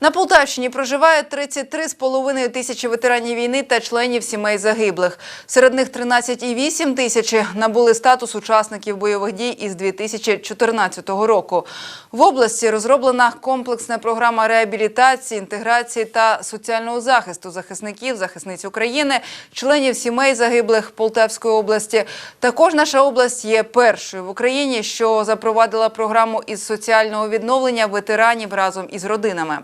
На Полтавщині проживає 33,5 тисячі ветеранів війни та членів сімей загиблих. Серед них 13,8 тисячі набули статус учасників бойових дій із 2014 року. В області розроблена комплексна програма реабілітації, інтеграції та соціального захисту захисників, захисниць України, членів сімей загиблих Полтавської області. Також наша область є першою в Україні, що запровадила програму із соціального відновлення ветеранів разом із родинами.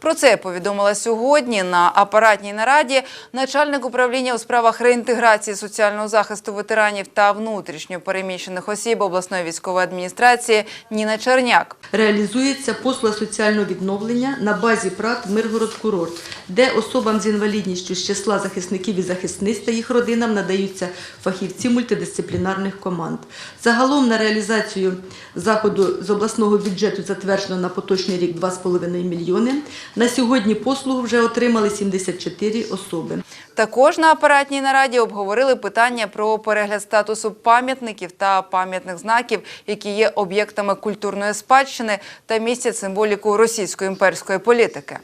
Про це повідомила сьогодні на апаратній нараді начальник управління у справах реінтеграції соціального захисту ветеранів та внутрішньо переміщених осіб обласної військової адміністрації Ніна Черняк. Реалізується послуга соціального відновлення на базі ПРАТ Миргород Курорт, де особам з інвалідністю з числа захисників і захисниць та їх родинам надаються фахівці мультидисциплінарних команд. Загалом на реалізацію заходу з обласного бюджету затверджено на поточний рік 2,5 мільйони. На сьогодні послугу вже отримали 74 особи. Також на апаратній нараді обговорили питання про перегляд статусу пам'ятників та пам'ятних знаків, які є об'єктами культурної спадщини та містять символіку російської імперської політики.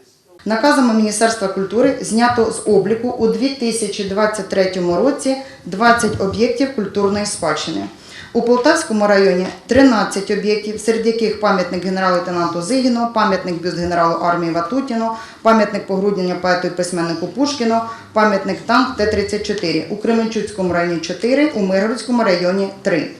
Наказами Міністерства культури знято з обліку у 2023 році 20 об'єктів культурної спадщини. У Полтавському районі 13 об'єктів, серед яких пам'ятник генерал-лейтенанту Зигіну, пам'ятник бюст генералу армії Ватутіну, пам'ятник погруднення поету і письменнику Пушкіну, пам'ятник танк Т-34. У Кременчуцькому районі 4, у Миргородському районі 3.